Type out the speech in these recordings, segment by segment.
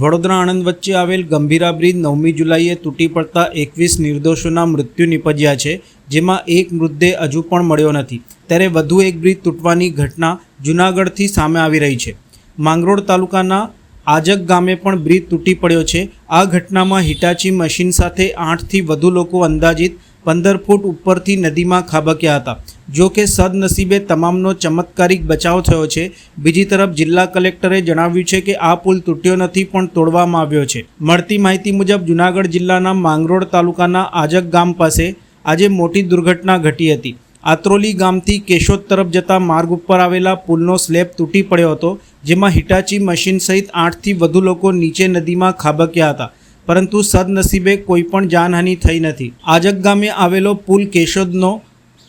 વડોદરા આણંદ વચ્ચે આવેલ ગંભીરા બ્રિજ નવમી જુલાઈએ તૂટી પડતા એકવીસ નિર્દોષોના મૃત્યુ નિપજ્યા છે, જેમાં એક મૃતદેહ હજુ પણ મળ્યો નથી. ત્યારે વધુ એક બ્રિજ તૂટવાની ઘટના જૂનાગઢથી સામે આવી રહી છે. માંગરોળ તાલુકાના આજક ગામે પણ બ્રિજ તૂટી પડ્યો છે. આ ઘટનામાં હિટાચી મશીન સાથે આઠથી વધુ લોકો અંદાજિત પંદર ફૂટ ઉપરથી નદીમાં ખાબક્યા હતા. જો કે સદનસીબે તમામનો ચમત્કારિક બચાવ થયો છે. બીજી તરફ જિલ્લા કલેક્ટરે જણાવ્યું છે કે આ પુલ તૂટ્યો નથી પણ તોડવામાં આવ્યો છે. મળતી માહિતી મુજબ જૂનાગઢ જિલ્લાના માંગરોળ તાલુકાના આજક ગામ પાસે આજે મોટી દુર્ઘટના ઘટી હતી. આત્રોલી ગામથી કેશોદ તરફ જતા માર્ગ ઉપર આવેલા પુલનો સ્લેબ તૂટી પડ્યો હતો, જેમાં હિટાચી મશીન સહિત આઠથી વધુ લોકો નીચે નદીમાં ખાબક્યા હતા. પરંતુ સદનસીબે કોઈ પણ જાનહાનિ થઈ નથી. આજક ગામે આવેલો પુલ કેશોદનો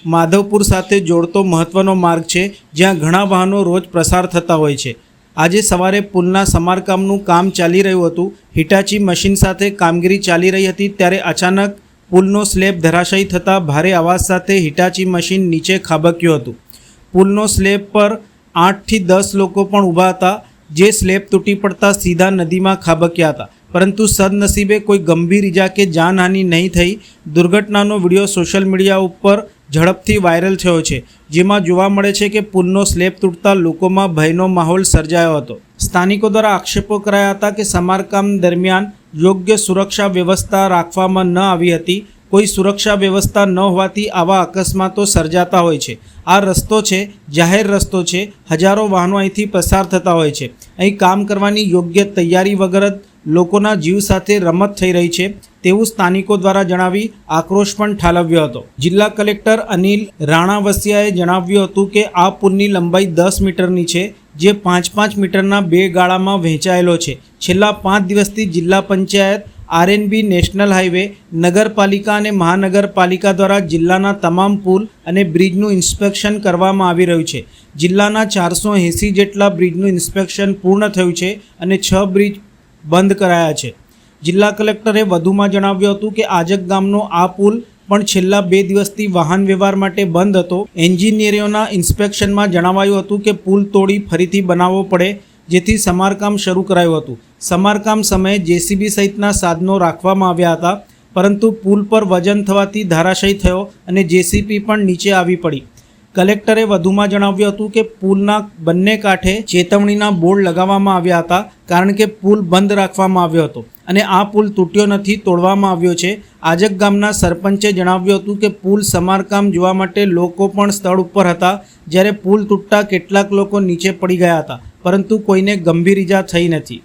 માધવપુર સાથે જોડતો મહત્વનો માર્ગ છે, જ્યાં ઘણા વાહનો રોજ પ્રસાર થતા હોય છે. આજે સવારે પુલના સમારકામનું કામ ચાલી રહ્યું હતું. હિટાચી મશીન સાથે કામગીરી ચાલી રહી હતી ત્યારે અચાનક પુલનો સ્લેબ ધરાશાયી થતાં ભારે અવાજ સાથે હિટાચી મશીન નીચે ખાબક્યું હતું. પુલનો સ્લેબ પર આઠથી દસ લોકો પણ ઊભા હતા, જે સ્લેબ તૂટી પડતા સીધા નદીમાં ખાબક્યા હતા. પરંતુ સદનસીબે કોઈ ગંભીર ઈજા કે જાનહાનિ નહીં થઈ, દુર્ઘટનાનો વીડિયો સોશિયલ મીડિયા ઉપર ઝડપથી વાયરલ થયો છે, જેમાં જોવા મળે છે કે પુલનો સ્લેબ તૂટતા લોકોમાં ભયનો માહોલ સર્જાયો હતો. સ્થાનિકો દ્વારા આક્ષેપો કરાયા હતા કે સમારકામ દરમિયાન યોગ્ય સુરક્ષા વ્યવસ્થા રાખવામાં ન આવી હતી, કોઈ સુરક્ષા વ્યવસ્થા ન હોવાથી આવા અકસ્માતો સર્જાતા હોય છે. આ રસ્તો છે, જાહેર રસ્તો છે, હજારો વાહનો અહીંથી પસાર થતા હોય છે. અહીં કામ કરવાની યોગ્ય તૈયારી વગર જ લોકોના જીવ સાથે રમત થઈ રહી છે તેવું સ્થાનિકો દ્વારા જણાવી આક્રોશ પણ ઠાલવ્યો હતો. જિલ્લા કલેક્ટર અનિલ રાણાવસિયાએ જણાવ્યું હતું કે આ પુલની લંબાઈ દસ મીટરની છે, જે પાંચ પાંચ મીટરના બે ગાળામાં વહેંચાયેલો છે. છેલ્લા પાંચ દિવસથી જિલ્લા પંચાયત, આરએનબી, નેશનલ હાઈવે, નગરપાલિકા અને મહાનગરપાલિકા દ્વારા જિલ્લાના તમામ પુલ અને બ્રિજનું ઇન્સ્પેક્શન કરવામાં આવી રહ્યું છે. જિલ્લાના ચારસો એંસી જેટલા બ્રિજનું ઇન્સ્પેક્શન પૂર્ણ થયું છે અને છ બ્રિજ બંધ કરાયા છે. જિલ્લા કલેક્ટરે વધુમાં જણાવ્યું હતું કે આજક ગામનો આ પુલ પણ છેલ્લા બે દિવસથી વાહન વ્યવહાર માટે બંધ હતો. એન્જિનિયરોના ઇન્સ્પેક્શનમાં જણાવાયું હતું કે પુલ તોડી ફરીથી બનાવવો પડે, જેથી સમારકામ શરૂ કરાયું હતું. સમારકામ સમયે જેસીબી સહિતના સાધનો રાખવામાં આવ્યા હતા, પરંતુ પુલ પર વજન થવાથી ધરાશયી થયો અને જેસીબી પણ નીચે આવી પડી. કલેક્ટરે વધુમાં જણાવ્યું હતું કે પુલના બંને કાંઠે ચેતવણીના બોર્ડ લગાવવામાં આવ્યા હતા, કારણ કે પુલ બંધ રાખવામાં આવ્યો હતો અને આ પુલ તૂટ્યો નથી, તોડવામાં આવ્યો છે. આજક ગામના સરપંચે જણાવ્યું હતું કે પુલ સમારકામ જોવા માટે લોકો પણ સ્થળ ઉપર હતા. જ્યારે પુલ તૂટતા કેટલાક લોકો નીચે પડી ગયા હતા, પરંતુ કોઈને ગંભીર ઈજા થઈ નથી.